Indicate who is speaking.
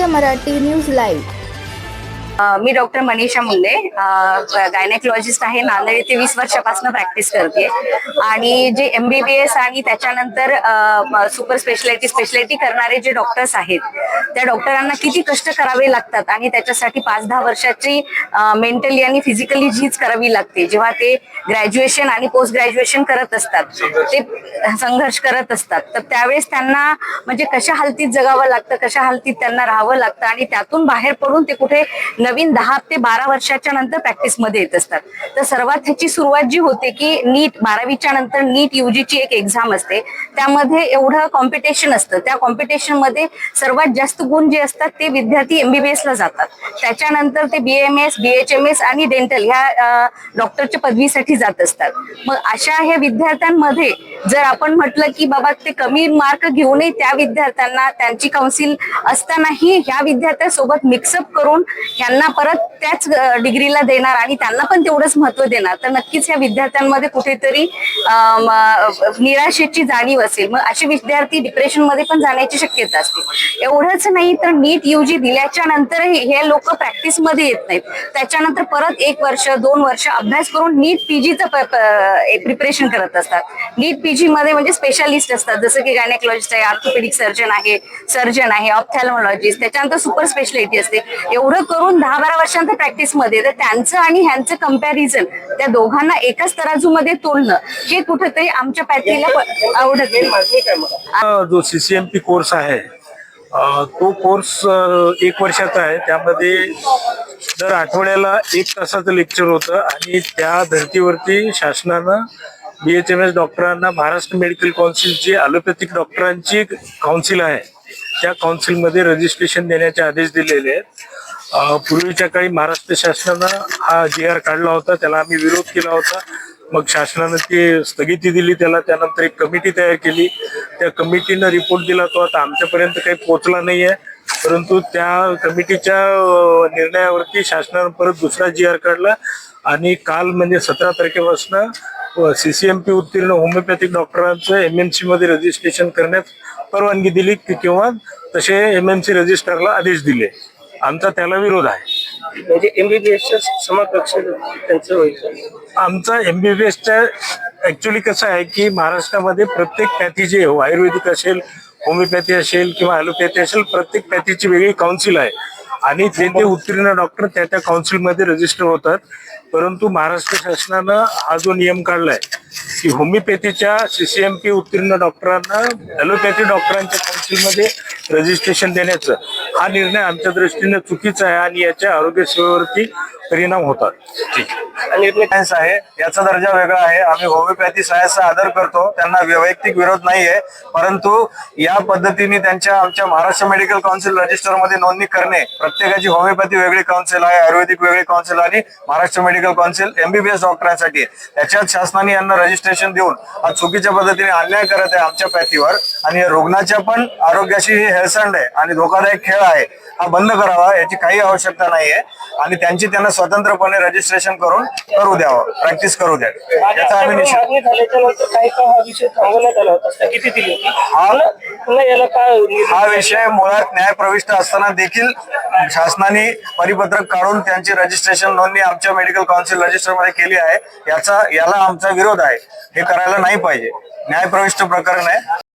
Speaker 1: के Marathi news live
Speaker 2: मी doctor Manisha Munde gynaecologist आहे नांदेड येथे वीस वर्षापासून प्रॅक्टिस करते आणि जे एमबीबीएस आणि त्याच्यानंतर सुपर स्पेशलिटी स्पेशलिटी करणारे जे डॉक्टर्स आहेत त्या डॉक्टरांना किती कष्ट करावे लागतात आणि त्याच्यासाठी पाच दहा वर्षाची मेंटली आणि फिजिकली झीज करावी लागते. जेव्हा ते ग्रॅज्युएशन आणि पोस्ट ग्रॅज्युएशन करत असतात ते संघर्ष करत असतात. तर त्यावेळेस त्यांना म्हणजे कशा हालतीत जगावं लागतं कशा हालतीत त्यांना राहावं लागतं आणि त्यातून बाहेर पडून ते कुठे नवीन दहा ते बारा वर्षाच्या नंतर प्रॅक्टिसमध्ये येत असतात. तर सर्वात ह्याची सुरुवात जी होते की नीट बारावीच्या नंतर नीट युजीची एक एक्झाम असते. त्यामध्ये एवढं कॉम्पिटिशन असतं. त्या कॉम्पिटिशनमध्ये सर्वात जास्त गुण जे असतात ते विद्यार्थी एमबीबीएस ला जातात. त्याच्यानंतर ते बीएमएस बीएचएमएस आणि डेंटल ह्या डॉक्टरच्या पदवीसाठी जात असतात. मग अशा ह्या विद्यार्थ्यांमध्ये जर आपण म्हटलं की बाबा ते कमी मार्क घेऊनही त्या विद्यार्थ्यांना त्यांची काउन्सिल असतानाही ह्या विद्यार्थ्यांसोबत मिक्सअप करून यांना परत त्याच डिग्रीला देणार आणि त्यांना पण तेवढंच महत्त्व देणार तर नक्कीच ह्या विद्यार्थ्यांमध्ये कुठेतरी निराशेची जाणीव असेल. मग असे विद्यार्थी डिप्रेशनमध्ये पण जाण्याची शक्यता असते. एवढंच नाही तर नीट युजी दिल्याच्या नंतरही हे लोक प्रॅक्टिसमध्ये येत नाहीत. त्याच्यानंतर परत एक वर्ष दोन वर्ष अभ्यास करून नीट पीजीचं प्रिपरेशन करत असतात. नीट पीजी मध्ये म्हणजे स्पेशालिस्ट असतात. जसं की गायनेकॉलॉजिस्ट आहे ऑर्थोपेडिक सर्जन आहे सर्जन आहे ऑप्थॅल्मॉलॉजिस्ट त्याच्यानंतर सुपर स्पेशलिटी असते. एवढं करून दहा बारा वर्षांचा प्रॅक्टिसमध्ये तर त्यांचं आणि ह्यांचं कंपॅरिझन त्या दोघांना एकाच तराजूमध्ये तोलणं हे कुठेतरी आमच्या पॅथीला आवडत नाही.
Speaker 3: जो सीसीएमपी कोर्स आहे तो कोर्स एक वर्षाचा आहे. त्यामध्ये दर आठवड्याला एक तासाचं लेक्चर होतं आणि त्या धर्तीवरती शासनानं बी एच एम एस डॉक्टरांना महाराष्ट्र मेडिकल काउन्सिलची ॲलोपॅथिक डॉक्टरांची काउन्सिल आहे. त्या काउन्सिलमध्ये रजिस्ट्रेशन देण्याचे आदेश दिलेले आहेत. पूर्वीच्या काळी महाराष्ट्र शासनानं हा जी आर काढला होता त्याला आम्ही विरोध केला होता. मग शासनानं ती स्थगिती दिली त्याला त्यानंतर एक कमिटी तयार केली. त्या कमिटीनं रिपोर्ट दिला तो आता आमच्यापर्यंत काही पोहोचला आहे परंतु त्या कमिटीच्या निर्णयावरती शासनानं परत दुसरा जी आर काढला. आणि काल म्हणजे सतरा तारखेपासून सीसीएमपी उत्तीर्ण होमिओपॅथिक डॉक्टरांचं एम एम सी मध्ये रजिस्ट्रेशन करण्यास परवानगी दिली की किंवा तसे एम एम सी रजिस्ट्रारला आदेश दिले. आमचा त्याला विरोध आहे.
Speaker 4: म्हणजे एमबीबीएसच्या समकक्ष त्यांचं होईल.
Speaker 3: आमचा एमबीबीएसच्या ऍक्च्युली कसं आहे की महाराष्ट्रामध्ये प्रत्येक पॅथी जे आयुर्वेदिक असेल होमिओपॅथी असेल किंवा ॲलोपॅथी असेल प्रत्येक पॅथीची वेगळी काउन्सिल आहे. आणि ते ते उत्तीर्ण डॉक्टर त्या त्या काउन्सिलमध्ये रजिस्टर होतात. परंतु महाराष्ट्र शासनानं हा जो नियम काढलाय की होमिओपॅथीच्या सीसीएमपी उत्तीर्ण डॉक्टरांना ॲलोपॅथी डॉक्टरांच्या काउन्सिलमध्ये रजिस्ट्रेशन देण्याचं हा निर्णय आमच्या दृष्टीने चुकीचा आहे आणि याच्या आरोग्य सेवेवरती परिणाम होतात. ठीक
Speaker 4: आणि
Speaker 5: सायन्स आहे याचा दर्जा वेगळा आहे. आम्ही होमिओपॅथी सायन्सचा आदर करतो. त्यांना वैयक्तिक विरोध नाहीये. परंतु या पद्धतीने त्यांच्या आमच्या महाराष्ट्र मेडिकल काउन्सिल रजिस्टरमध्ये नोंदणी करणे प्रत्येकाची होमिओपॅथी वेगळी काउन्सिल आहे आयुर्वेदिक वेगळी काउन्सिल आणि महाराष्ट्र मेडिकल काउन्सिल एमबीबीएस डॉक्टरांसाठी त्याच्यात शासनाने यांना रजिस्ट्रेशन देऊन आज चुकीच्या पद्धतीने अन्याय करत आहे आमच्या पॅथीवर. आणि या रुग्णाच्या पण आरोग्याशी हे हेळसंड आहे आणि धोकादायक खेळ आहे. हा बंद करावा याची काही आवश्यकता नाहीये. आणि त्यांची त्यांना स्वतंत्रपणे रजिस्ट्रेशन करून करू द्यावं प्रॅक्टिस करू द्या. याचा आम्ही
Speaker 4: हा विषय थांबवण्यात आला होता? स्थगिती दिली होती? पुन्हा- पुन्हा याला काय
Speaker 5: हा विषय मुळात न्याय प्रविष्ट असताना देखील शासनाने परिपत्रक काढून त्यांची रजिस्ट्रेशन नोंदणी आमच्या मेडिकल काउन्सिल रजिस्टरमध्ये केली आहे. याचा याला आमचा विरोध आहे. हे करायला नाही पाहिजे. न्याय प्रविष्ट प्रकरण आहे.